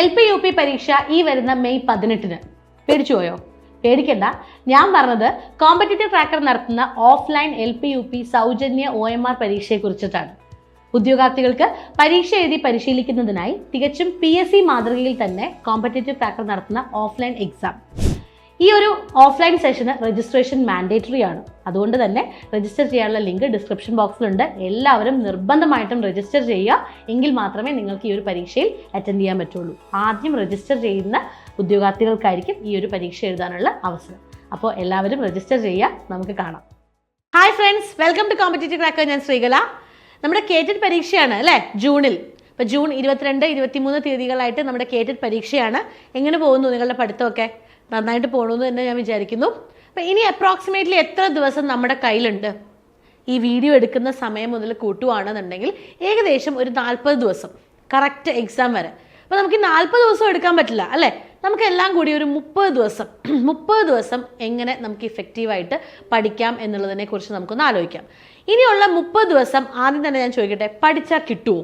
L P U P പരീക്ഷ ഈ വരുന്ന മെയ് പതിനെട്ടിന്. പേടിച്ചു പോയോ പേടിക്കണ്ട. ഞാൻ പറഞ്ഞത് കോമ്പറ്റേറ്റീവ് ട്രാക്കർ നടത്തുന്ന offline L P U P സൗജന്യ ഒ എം ആർ പരീക്ഷയെ കുറിച്ചിട്ടാണ്. ഉദ്യോഗാർത്ഥികൾക്ക് പരീക്ഷ എഴുതി പരിശീലിക്കുന്നതിനായി തികച്ചും പി എസ് സി മാതൃകയിൽ തന്നെ കോമ്പറ്റേറ്റീവ് ട്രാക്കർ നടത്തുന്ന ഓഫ്ലൈൻ എക്സാം ഈ ഒരു ഓഫ്ലൈൻ സെഷന് രജിസ്ട്രേഷൻ മാൻഡേറ്ററി ആണ്. അതുകൊണ്ട് തന്നെ രജിസ്റ്റർ ചെയ്യാനുള്ള ലിങ്ക് ഡിസ്ക്രിപ്ഷൻ ബോക്സിലുണ്ട് എല്ലാവരും നിർബന്ധമായിട്ടും രജിസ്റ്റർ ചെയ്യുക. എങ്കിൽ മാത്രമേ നിങ്ങൾക്ക് ഈ ഒരു പരീക്ഷയിൽ അറ്റൻഡ് ചെയ്യാൻ പറ്റുള്ളൂ. ആദ്യം രജിസ്റ്റർ ചെയ്യുന്ന ഉദ്യോഗാർത്ഥികൾക്കായിരിക്കും ഈ ഒരു പരീക്ഷ എഴുതാനുള്ള അവസരം. അപ്പോൾ എല്ലാവരും രജിസ്റ്റർ ചെയ്യുക. നമുക്ക് കാണാം. Hi friends welcome to competitive cracker ഞാൻ ശ്രീകല. നമ്മുടെ കേറ്റഡ് പരീക്ഷയാണ് അല്ലേ? ജൂണിൽ. ഇപ്പോൾ ജൂൺ ഇരുപത്തിരണ്ട് ഇരുപത്തിമൂന്ന് തീയതികളായിട്ട് നമ്മുടെ കേറ്റഡ് പരീക്ഷയാണ്. എങ്ങനെ പോകുന്നു നിങ്ങളുടെ പഠിത്തമൊക്കെ? നന്നായിട്ട് പോകണമെന്ന് തന്നെ ഞാൻ വിചാരിക്കുന്നു. അപ്പം ഇനി അപ്രോക്സിമേറ്റ്ലി എത്ര ദിവസം നമ്മുടെ കയ്യിലുണ്ട്? ഈ വീഡിയോ എടുക്കുന്ന സമയം മുതൽ കൂട്ടുവാണെന്നുണ്ടെങ്കിൽ ഏകദേശം ഒരു നാൽപ്പത് ദിവസം. കറക്റ്റ് എക്സാം വരെ. അപ്പോൾ നമുക്ക് നാൽപ്പത് ദിവസം എടുക്കാൻ പറ്റില്ല അല്ലേ? നമുക്ക് എല്ലാം കൂടി ഒരു മുപ്പത് ദിവസം. മുപ്പത് ദിവസം എങ്ങനെ നമുക്ക് ഇഫക്റ്റീവായിട്ട് പഠിക്കാം എന്നുള്ളതിനെ കുറിച്ച് നമുക്കൊന്ന് ആലോചിക്കാം. ഇനിയുള്ള മുപ്പത് ദിവസം ആദ്യം തന്നെ ഞാൻ ചോദിക്കട്ടെ പഠിച്ചാൽ കിട്ടുമോ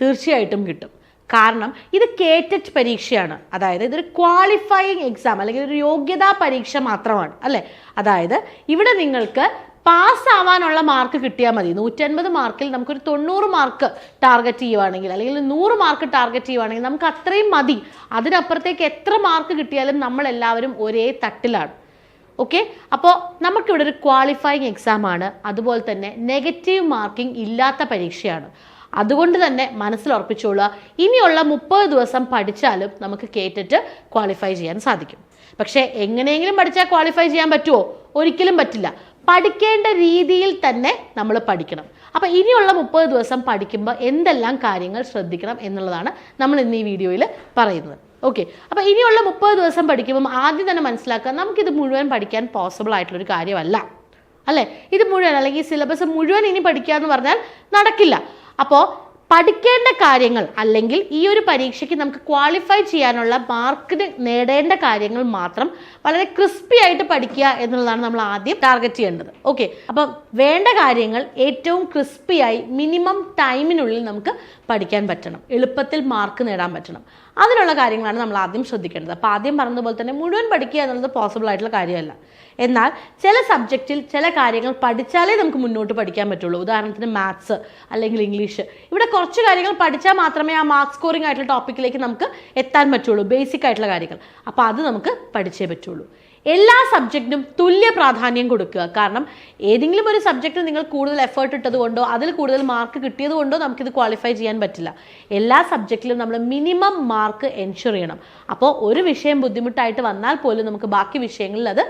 തീർച്ചയായിട്ടും കിട്ടും. കാരണം ഇത് കേറ്ററ്റ് പരീക്ഷയാണ്. അതായത് ഇതൊരു ക്വാളിഫയിങ് എക്സാം അല്ലെങ്കിൽ ഒരു യോഗ്യതാ പരീക്ഷ മാത്രമാണ് അല്ലേ? അതായത് ഇവിടെ നിങ്ങൾക്ക് പാസ്സാവാനുള്ള മാർക്ക് കിട്ടിയാൽ മതി. നൂറ്റൻപത് മാർക്കിൽ നമുക്കൊരു തൊണ്ണൂറ് മാർക്ക് ടാർഗറ്റ് ചെയ്യുവാണെങ്കിൽ അല്ലെങ്കിൽ നൂറ് മാർക്ക് ടാർഗറ്റ് ചെയ്യുവാണെങ്കിൽ നമുക്ക് അത്രയും മതി. അതിനപ്പുറത്തേക്ക് എത്ര മാർക്ക് കിട്ടിയാലും നമ്മൾ എല്ലാവരും ഒരേ തട്ടിലാണ്. ഓക്കെ അപ്പോൾ നമുക്കിവിടെ ഒരു ക്വാളിഫയിങ് എക്സാം ആണ്. അതുപോലെ തന്നെ നെഗറ്റീവ് മാർക്കിംഗ് ഇല്ലാത്ത പരീക്ഷയാണ്. അതുകൊണ്ട് തന്നെ മനസ്സിൽ ഉറപ്പിച്ചോളുക. ഇനിയുള്ള മുപ്പത് ദിവസം പഠിച്ചാലും നമുക്ക് കേട്ടിട്ട് ക്വാളിഫൈ ചെയ്യാൻ സാധിക്കും. പക്ഷേ എങ്ങനെയെങ്കിലും പഠിച്ചാൽ ക്വാളിഫൈ ചെയ്യാൻ പറ്റുമോ ഒരിക്കലും പറ്റില്ല. പഠിക്കേണ്ട രീതിയിൽ തന്നെ നമ്മൾ പഠിക്കണം. അപ്പോൾ ഇനിയുള്ള മുപ്പത് ദിവസം പഠിക്കുമ്പോൾ എന്തെല്ലാം കാര്യങ്ങൾ ശ്രദ്ധിക്കണം എന്നുള്ളതാണ് നമ്മൾ ഇന്ന് ഈ വീഡിയോയിൽ പറയുന്നത്. ഓക്കെ. അപ്പോൾ ഇനിയുള്ള മുപ്പത് ദിവസം പഠിക്കുമ്പോൾ ആദ്യം തന്നെ മനസ്സിലാക്കുക നമുക്കിത് മുഴുവൻ പഠിക്കാൻ പോസിബിൾ ആയിട്ടുള്ളൊരു കാര്യമല്ല. അല്ലേ? ഇത് മുഴുവൻ അല്ലെങ്കിൽ സിലബസ് മുഴുവൻ ഇനി പഠിക്കുക എന്ന് പറഞ്ഞാൽ നടക്കില്ല. അപ്പോൾ പഠിക്കേണ്ട കാര്യങ്ങൾ അല്ലെങ്കിൽ ഈ ഒരു പരീക്ഷയ്ക്ക് നമുക്ക് ക്വാളിഫൈ ചെയ്യാനുള്ള മാർക്കിന് നേടേണ്ട കാര്യങ്ങൾ മാത്രം വളരെ ക്രിസ്പി ആയിട്ട് പഠിക്കുക എന്നുള്ളതാണ് നമ്മൾ ആദ്യം ടാർഗറ്റ് ചെയ്യേണ്ടത്. ഓക്കെ അപ്പം വേണ്ട കാര്യങ്ങൾ ഏറ്റവും ക്രിസ്പിയായി മിനിമം ടൈമിനുള്ളിൽ നമുക്ക് പഠിക്കാൻ പറ്റണം. എളുപ്പത്തിൽ മാർക്ക് നേടാൻ പറ്റണം. അതിനുള്ള കാര്യങ്ങളാണ് നമ്മൾ ആദ്യം ശ്രദ്ധിക്കേണ്ടത്. അപ്പോൾ ആദ്യം പറഞ്ഞതുപോലെ തന്നെ മുഴുവൻ പഠിക്കുക എന്നുള്ളത് പോസിബിൾ ആയിട്ടുള്ള കാര്യമല്ല. എന്നാൽ ചില സബ്ജക്റ്റിൽ ചില കാര്യങ്ങൾ പഠിച്ചാലേ നമുക്ക് മുന്നോട്ട് പഠിക്കാൻ പറ്റുള്ളൂ. ഉദാഹരണത്തിന് മാത്സ് അല്ലെങ്കിൽ ഇംഗ്ലീഷ് ഇവിടെ കുറച്ച് കാര്യങ്ങൾ പഠിച്ചാൽ മാത്രമേ ആ മാർക്ക് സ്കോറിംഗ് ആയിട്ടുള്ള ടോപ്പിക്കിലേക്ക് നമുക്ക് എത്താൻ പറ്റുള്ളൂ. ബേസിക് ആയിട്ടുള്ള കാര്യങ്ങൾ. അപ്പോൾ അത് നമുക്ക് പഠിച്ചേ പറ്റുള്ളൂ. എല്ലാ സബ്ജക്റ്റിനും തുല്യ പ്രാധാന്യം കൊടുക്കുക. കാരണം ഏതെങ്കിലും ഒരു സബ്ജക്റ്റ് നിങ്ങൾ കൂടുതൽ എഫേർട്ട് ഇട്ടതുകൊണ്ടോ അതിൽ കൂടുതൽ മാർക്ക് കിട്ടിയതുകൊണ്ടോ നമുക്കിത് ക്വാളിഫൈ ചെയ്യാൻ പറ്റില്ല. എല്ലാ സബ്ജക്റ്റിലും നമ്മൾ മിനിമം മാർക്ക് എൻഷുർ ചെയ്യണം. അപ്പോൾ ഒരു വിഷയം ബുദ്ധിമുട്ടായിട്ട് വന്നാൽ പോലും നമുക്ക് ബാക്കി വിഷയങ്ങളിൽ അത്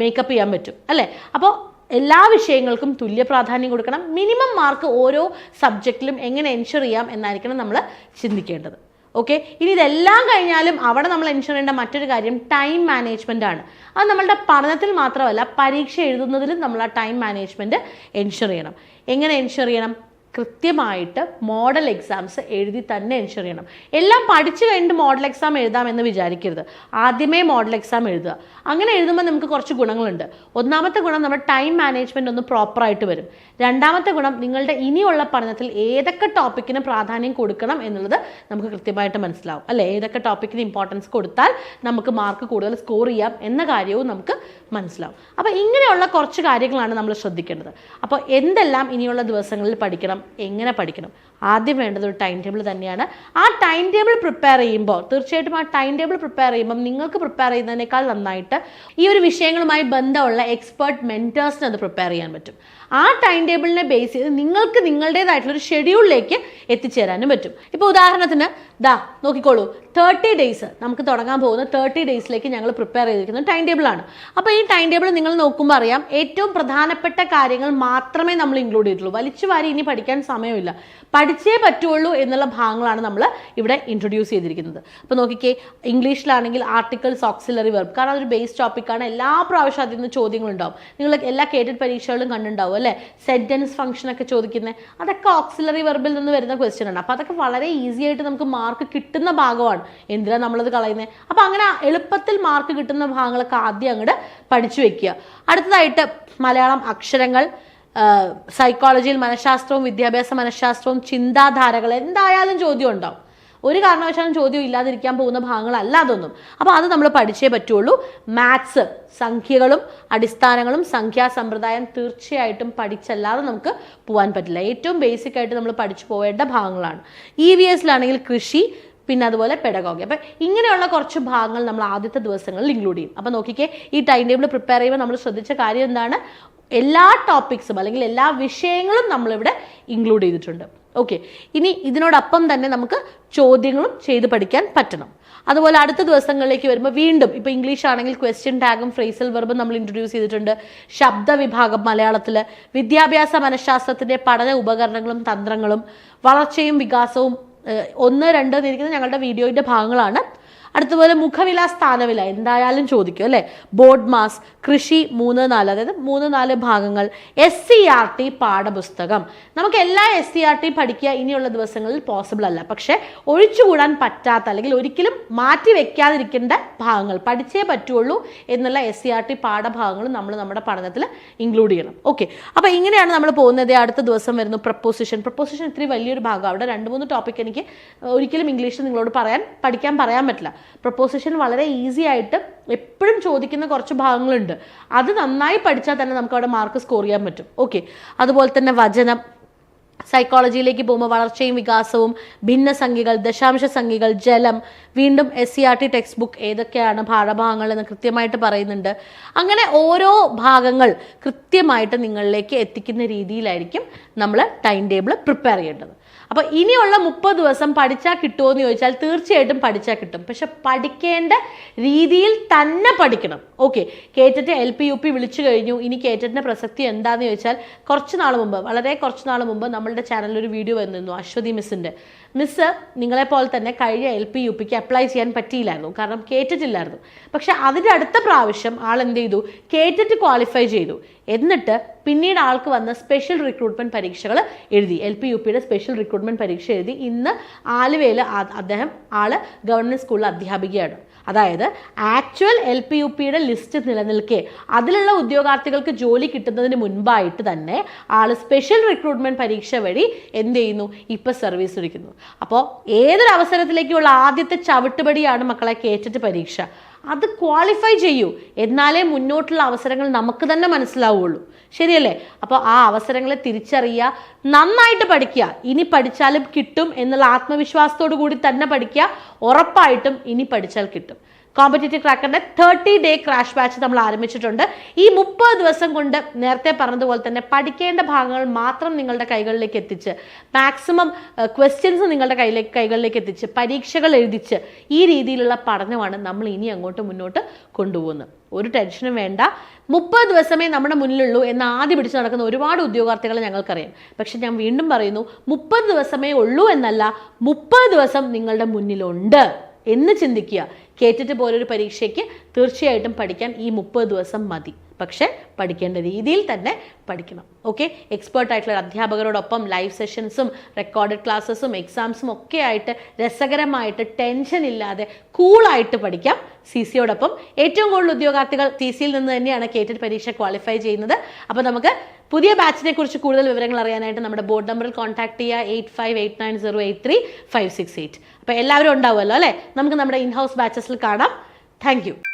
മേക്കപ്പ് ചെയ്യാൻ പറ്റും. അല്ലേ? അപ്പോൾ എല്ലാ വിഷയങ്ങൾക്കും തുല്യ പ്രാധാന്യം കൊടുക്കണം. മിനിമം മാർക്ക് ഓരോ സബ്ജക്റ്റിലും എങ്ങനെ എൻഷുർ ചെയ്യാം എന്നായിരിക്കണം നമ്മൾ ചിന്തിക്കേണ്ടത്. ഓക്കെ ഇനി ഇതെല്ലാം കഴിഞ്ഞാലും അവിടെ നമ്മൾ എൻഷുർ ചെയ്യേണ്ട മറ്റൊരു കാര്യം ടൈം മാനേജ്മെന്റ് ആണ്. അത് നമ്മളുടെ പഠനത്തിൽ മാത്രമല്ല പരീക്ഷ എഴുതുന്നതിലും നമ്മൾ ആ ടൈം മാനേജ്മെന്റ് എൻഷുർ ചെയ്യണം. എങ്ങനെ എൻഷുർ ചെയ്യണം? കൃത്യമായിട്ട് മോഡൽ എക്സാംസ് എഴുതി തന്നെ എൻഷുർ ചെയ്യണം. എല്ലാം പഠിച്ചു കഴിഞ്ഞിട്ട് മോഡൽ എക്സാം എഴുതാമെന്ന് വിചാരിക്കരുത്. ആദ്യമേ മോഡൽ എക്സാം എഴുതുക. അങ്ങനെ എഴുതുമ്പോൾ നമുക്ക് കുറച്ച് ഗുണങ്ങളുണ്ട്. ഒന്നാമത്തെ ഗുണം നമ്മുടെ ടൈം മാനേജ്മെന്റ് ഒന്ന് പ്രോപ്പറായിട്ട് വരും. രണ്ടാമത്തെ ഗുണം നിങ്ങളുടെ ഇനിയുള്ള പഠനത്തിൽ ഏതൊക്കെ ടോപ്പിക്കിന് പ്രാധാന്യം കൊടുക്കണം എന്നുള്ളത് നമുക്ക് കൃത്യമായിട്ട് മനസ്സിലാവും. അല്ലേ? ഏതൊക്കെ ടോപ്പിക്കിന് ഇമ്പോർട്ടൻസ് കൊടുത്താൽ നമുക്ക് മാർക്ക് കൂടുതൽ സ്കോർ ചെയ്യാം എന്ന കാര്യവും നമുക്ക് മനസ്സിലാവും. അപ്പോൾ ഇങ്ങനെയുള്ള കുറച്ച് കാര്യങ്ങളാണ് നമ്മൾ ശ്രദ്ധിക്കേണ്ടത്. അപ്പോൾ എന്തെല്ലാം ഇനിയുള്ള ദിവസങ്ങളിൽ പഠിക്കണം? എങ്ങനെ പഠിക്കണം? ആദ്യം വേണ്ടത് ഒരു ടൈം ടേബിൾ തന്നെയാണ്. ആ ടൈം ടേബിൾ പ്രിപ്പയർ ചെയ്യുമ്പോൾ തീർച്ചയായിട്ടും ആ ടൈം ടേബിൾ പ്രിപ്പയർ ചെയ്യുമ്പോൾ നിങ്ങൾക്ക് പ്രിപ്പയർ ചെയ്യുന്നതിനേക്കാൾ നന്നായിട്ട് ഈ ഒരു വിഷയങ്ങളുമായി ബന്ധമുള്ള എക്സ്പേർട്ട് മെന്റേഴ്സിന് അത് പ്രിപ്പയർ ചെയ്യാൻ പറ്റും. ആ ടൈം ടേബിളിനെ ബേസ് ചെയ്ത് നിങ്ങൾക്ക് നിങ്ങളുടേതായിട്ടുള്ള ഒരു ഷെഡ്യൂളിലേക്ക് എത്തിച്ചേരാനും പറ്റും. ഇപ്പോൾ ഉദാഹരണത്തിന് ദാ നോക്കിക്കോളൂ. തേർട്ടി ഡേയ്സ് നമുക്ക് തുടങ്ങാൻ പോകുന്ന തേർട്ടി ഡേയ്സിലേക്ക് ഞങ്ങൾ പ്രിപ്പയർ ചെയ്തിരിക്കുന്ന ടൈം ടേബിളാണ് അപ്പോൾ ഈ ടൈം ടേബിൾ നിങ്ങൾ നോക്കുമ്പോൾ അറിയാം ഏറ്റവും പ്രധാനപ്പെട്ട കാര്യങ്ങൾ മാത്രമേ നമ്മൾ ഇൻക്ലൂഡ് ചെയ്തിട്ടുള്ളൂ. വലിച്ചു വാരി ഇനി പഠിക്കാൻ സമയമില്ല. പഠിച്ചേ പറ്റുള്ളൂ എന്നുള്ള ഭാഗങ്ങളാണ് നമ്മൾ ഇവിടെ ഇൻട്രൊഡ്യൂസ് ചെയ്തിരിക്കുന്നത്. അപ്പോൾ നോക്കിക്കേ ഇംഗ്ലീഷിലാണെങ്കിൽ ആർട്ടിക്കിൾസ് ഓക്സിലറി വെർബ് കാരണം അതൊരു ബേസ് ടോപ്പിക്കാണ് എല്ലാ പ്രാവശ്യം അതിൽ നിന്ന് ചോദ്യങ്ങളുണ്ടാവും. നിങ്ങൾ എല്ലാ കേറ്റഡ് പരീക്ഷകളിലും കണ്ടുണ്ടാവും അല്ലേ? സെന്റൻസ് ഫംഗ്ഷനൊക്കെ ചോദിക്കുന്നത് അതൊക്കെ ഓക്സിലറി വെർബിൽ നിന്ന് വരുന്ന ക്വസ്റ്റ്യൻ ആണ് അപ്പോൾ അതൊക്കെ വളരെ ഈസി ആയിട്ട് നമുക്ക് മാർക്ക് കിട്ടുന്ന ഭാഗമാണ്. എന്തിനാണ് നമ്മളത് കളയുന്നത് അപ്പോൾ അങ്ങനെ എളുപ്പത്തിൽ മാർക്ക് കിട്ടുന്ന ഭാഗങ്ങളൊക്കെ ആദ്യം അങ്ങോട്ട് പഠിച്ചു വെക്കുക. അടുത്തതായിട്ട് മലയാളം അക്ഷരങ്ങൾ സൈക്കോളജിയിൽ മനഃശാസ്ത്രവും വിദ്യാഭ്യാസ മനഃശാസ്ത്രവും ചിന്താധാരകൾ എന്തായാലും ചോദ്യം ഉണ്ടാവും. ഒരു കാരണവശാലും ചോദ്യം ഇല്ലാതിരിക്കാൻ പോകുന്ന ഭാഗങ്ങളല്ല അതൊന്നും. അപ്പോൾ അത് നമ്മൾ പഠിച്ചേ പറ്റുള്ളൂ. മാത്സ് സംഖ്യകളും അടിസ്ഥാനങ്ങളും സംഖ്യാ സമ്പ്രദായം തീർച്ചയായിട്ടും പഠിച്ചല്ലാതെ നമുക്ക് പോകാൻ പറ്റില്ല. ഏറ്റവും ബേസിക് ആയിട്ട് നമ്മൾ പഠിച്ചു പോവേണ്ട ഭാഗങ്ങളാണ്. ഇ വി എസിലാണെങ്കിൽ കൃഷി പിന്നെ അതുപോലെ പെഡഗോഗി അപ്പം ഇങ്ങനെയുള്ള കുറച്ച് ഭാഗങ്ങൾ നമ്മൾ ആദ്യത്തെ ദിവസങ്ങളിൽ ഇൻക്ലൂഡ് ചെയ്യും. അപ്പോൾ നോക്കിക്കേ ഈ ടൈം ടേബിൾ പ്രിപ്പയർ ചെയ്യുമ്പോൾ നമ്മൾ ശ്രദ്ധിച്ച കാര്യം എന്താണ്? എല്ലാ ടോപ്പിക്സും അല്ലെങ്കിൽ എല്ലാ വിഷയങ്ങളും നമ്മളിവിടെ ഇൻക്ലൂഡ് ചെയ്തിട്ടുണ്ട്. ഓക്കെ ഇനി ഇതിനോടൊപ്പം തന്നെ നമുക്ക് ചോദ്യങ്ങളും ചെയ്ത് പഠിക്കാൻ പറ്റണം. അതുപോലെ അടുത്ത ദിവസങ്ങളിലേക്ക് വരുമ്പോൾ വീണ്ടും ഇപ്പോൾ ഇംഗ്ലീഷ് ആണെങ്കിൽ ക്വസ്റ്റ്യൻ ടാഗും ഫ്രേസൽ വെർബും നമ്മൾ ഇൻട്രൊഡ്യൂസ് ചെയ്തിട്ടുണ്ട്. ശബ്ദ വിഭാഗം മലയാളത്തിൽ വിദ്യാഭ്യാസ മനഃശാസ്ത്രത്തിന്റെ പഠന ഉപകരണങ്ങളും തന്ത്രങ്ങളും വളർച്ചയും വികാസവും ഒന്ന് രണ്ട് എന്നിരിക്കുന്നത് ഞങ്ങളുടെ വീഡിയോയുടെ ഭാഗങ്ങളാണ് അടുത്തപോലെ മുഖവില സ്ഥാനവില എന്തായാലും ചോദിക്കും അല്ലേ? ബോർഡ് മാസ് കൃഷി മൂന്ന് നാല് അതായത് മൂന്ന് നാല് ഭാഗങ്ങൾ എസ് സി ആർ ടി പാഠപുസ്തകം. നമുക്ക് എല്ലാ എസ് സി ആർ ടി പഠിക്കുക ഇനിയുള്ള ദിവസങ്ങളിൽ പോസിബിൾ അല്ല. പക്ഷേ ഒഴിച്ചുകൂടാൻ പറ്റാത്ത അല്ലെങ്കിൽ ഒരിക്കലും മാറ്റി വെക്കാതിരിക്കേണ്ട ഭാഗങ്ങൾ പഠിച്ചേ പറ്റുള്ളൂ എന്നുള്ള എസ് സി ആർ ടി പാഠഭാഗങ്ങൾ നമ്മൾ നമ്മുടെ പഠനത്തിൽ ഇൻക്ലൂഡ് ചെയ്യണം. ഓക്കെ അപ്പോൾ ഇങ്ങനെയാണ് നമ്മൾ പോകുന്നത്. അടുത്ത ദിവസം വരുന്നു പ്രപ്പോസിഷൻ പ്രപ്പോസിഷൻ ഇത്തിരി വലിയൊരു ഭാഗം. അവിടെ രണ്ട് മൂന്ന് ടോപ്പിക് എനിക്ക് ഒരിക്കലും ഇംഗ്ലീഷിൽ നിങ്ങളോട് പറയാൻ പഠിക്കാൻ പറയാൻ പറ്റില്ല. പ്രപ്പോസിഷൻ വളരെ ഈസി ആയിട്ട് എപ്പോഴും ചോദിക്കുന്ന കുറച്ച് ഭാഗങ്ങളുണ്ട്. അത് നന്നായി പഠിച്ചാൽ തന്നെ നമുക്ക് അവിടെ മാർക്ക് സ്കോർ ചെയ്യാൻ പറ്റും. ഓക്കെ അതുപോലെ തന്നെ വചനം. സൈക്കോളജിയിലേക്ക് പോകുമ്പോൾ വളർച്ചയും വികാസവും ഭിന്ന സംഖ്യകൾ ദശാംശ സംഖ്യകൾ ജലം വീണ്ടും S C R T textbook ഏതൊക്കെയാണ് പാഠഭാഗങ്ങൾ എന്ന് കൃത്യമായിട്ട് പറയുന്നുണ്ട്. അങ്ങനെ ഓരോ ഭാഗങ്ങൾ കൃത്യമായിട്ട് നിങ്ങളിലേക്ക് എത്തിക്കുന്ന രീതിയിലായിരിക്കും നമ്മൾ ടൈം ടേബിൾ പ്രിപ്പയർ ചെയ്യേണ്ടത്. അപ്പോൾ ഇനിയുള്ള മുപ്പത് ദിവസം പഠിച്ചാൽ കിട്ടുമോ എന്ന് ചോദിച്ചാൽ തീർച്ചയായിട്ടും പഠിച്ചാൽ കിട്ടും. പക്ഷെ പഠിക്കേണ്ട രീതിയിൽ തന്നെ പഠിക്കണം. ഓക്കെ കേറ്ററ്റ് എൽ പി യു പി വിളിച്ചു കഴിഞ്ഞു. ഇനി കേറ്ററ്റിന്റെ പ്രസക്തി എന്താണെന്ന് ചോദിച്ചാൽ കുറച്ച് നാൾ മുമ്പ് വളരെ കുറച്ച് നാൾ മുമ്പ് നമ്മളുടെ ചാനലിൽ ഒരു വീഡിയോ വന്നിരുന്നു അശ്വതി മിസ്സിന്റെ മിസ്സ് നിങ്ങളെപ്പോലെ തന്നെ കഴിഞ്ഞ എൽ പി യു പിക്ക് അപ്ലൈ ചെയ്യാൻ പറ്റിയില്ലായിരുന്നു കാരണം കേട്ടിട്ടില്ലായിരുന്നു. പക്ഷെ അതിന്റെ അടുത്ത പ്രാവശ്യം ആൾ എന്ത് ചെയ്തു? കേട്ടിട്ട് ക്വാളിഫൈ ചെയ്തു. എന്നിട്ട് പിന്നീട് ആൾക്ക് വന്ന സ്പെഷ്യൽ റിക്രൂട്ട്മെന്റ് പരീക്ഷകൾ എഴുതി. എൽ പി യു പിയുടെ സ്പെഷ്യൽ റിക്രൂട്ട്മെന്റ് പരീക്ഷ എഴുതി. ഇന്ന് ആലുവയിൽ അദ്ദേഹം ആൾ ഗവൺമെന്റ് സ്കൂളിൽ അധ്യാപികയാണ്. അതായത് ആക്ച്വൽ എൽ പി യു പിയുടെ ലിസ്റ്റ് നിലനിൽക്കെ. അതിലുള്ള ഉദ്യോഗാർത്ഥികൾക്ക് ജോലി കിട്ടുന്നതിന് മുൻപായിട്ട് തന്നെ ആൾ സ്പെഷ്യൽ റിക്രൂട്ട്മെന്റ് പരീക്ഷ വഴി എന്ത് ചെയ്യുന്നു? ഇപ്പം സർവീസ് എടുക്കുന്നു അപ്പോൾ ഏതൊരു അവസരത്തിലേക്കുള്ള ആദ്യത്തെ ചവിട്ടുപടിയാണ് മക്കളെ കയറ്റിട്ട് പരീക്ഷ? അത് ക്വാളിഫൈ ചെയ്യൂ. എന്നാലേ മുന്നോട്ടുള്ള അവസരങ്ങൾ നമുക്ക് തന്നെ മനസ്സിലാവുള്ളൂ. ശരിയല്ലേ? അപ്പോൾ ആ അവസരങ്ങളെ തിരിച്ചറിയുക നന്നായിട്ട് പഠിക്കുക. ഇനി പഠിച്ചാലും കിട്ടും എന്നുള്ള ആത്മവിശ്വാസത്തോടു കൂടി തന്നെ പഠിക്കുക. ഉറപ്പായിട്ടും ഇനി പഠിച്ചാൽ കിട്ടും. കോമ്പറ്റേറ്റീവ് ക്രാക്കറിന്റെ തേർട്ടി ഡേ ക്രാഷ് ബാച്ച് നമ്മൾ ആരംഭിച്ചിട്ടുണ്ട്. ഈ മുപ്പത് ദിവസം കൊണ്ട് നേരത്തെ പറഞ്ഞതുപോലെ തന്നെ പഠിക്കേണ്ട ഭാഗങ്ങൾ മാത്രം നിങ്ങളുടെ കൈകളിലേക്ക് എത്തിച്ച് മാക്സിമം ക്വസ്റ്റ്യൻസ് നിങ്ങളുടെ കയ്യിലേക്ക് കൈകളിലേക്ക് എത്തിച്ച് പരീക്ഷകൾ എഴുതിച്ച് ഈ രീതിയിലുള്ള പഠനമാണ് നമ്മൾ ഇനി അങ്ങോട്ട് മുന്നോട്ട് കൊണ്ടുപോകുന്നത്. ഒരു ടെൻഷനും വേണ്ട. മുപ്പത് ദിവസമേ നമ്മുടെ മുന്നിലുള്ളൂ എന്ന് ആദ്യം പിടിച്ച് നടക്കുന്ന ഒരുപാട് ഉദ്യോഗാർത്ഥികളെ ഞങ്ങൾക്കറിയാം. പക്ഷെ ഞാൻ വീണ്ടും പറയുന്നു മുപ്പത് ദിവസമേ ഉള്ളൂ എന്നല്ല മുപ്പത് ദിവസം നിങ്ങളുടെ മുന്നിലുണ്ട് എന്ന് ചിന്തിക്കുക. കേട്ടിട്ട് പോലൊരു പരീക്ഷയ്ക്ക് തീർച്ചയായിട്ടും പഠിക്കാൻ ഈ മുപ്പത് ദിവസം മതി. പക്ഷെ പഠിക്കേണ്ട രീതിയിൽ തന്നെ പഠിക്കണം. ഓക്കെ എക്സ്പേർട്ട് ആയിട്ടുള്ള അധ്യാപകരോടൊപ്പം ലൈവ് സെഷൻസും റെക്കോർഡഡ് ക്ലാസ്സസും എക്സാംസും ഒക്കെ ആയിട്ട് രസകരമായിട്ട് ടെൻഷൻ ഇല്ലാതെ കൂളായിട്ട് പഠിക്കാം. സി സിയോടൊപ്പം ഏറ്റവും കൂടുതൽ ഉദ്യോഗാർത്ഥികൾ ടി സിയിൽ നിന്ന് തന്നെയാണ് കേറ്റഡ് പരീക്ഷ ക്വാളിഫൈ ചെയ്യുന്നത്. അപ്പോൾ നമുക്ക് പുതിയ ബാച്ചിനെ കുറിച്ച് കൂടുതൽ വിവരങ്ങൾ അറിയാനായിട്ട് നമ്മുടെ ബോർഡ് നമ്പറിൽ കോൺടാക്ട് ചെയ്യുക eight five eight nine zero eight three five six eight അപ്പോൾ എല്ലാവരും ഉണ്ടാവുമല്ലോ അല്ലേ? നമുക്ക് നമ്മുടെ ഇൻഹൗസ് ബാച്ചസിൽ കാണാം. താങ്ക്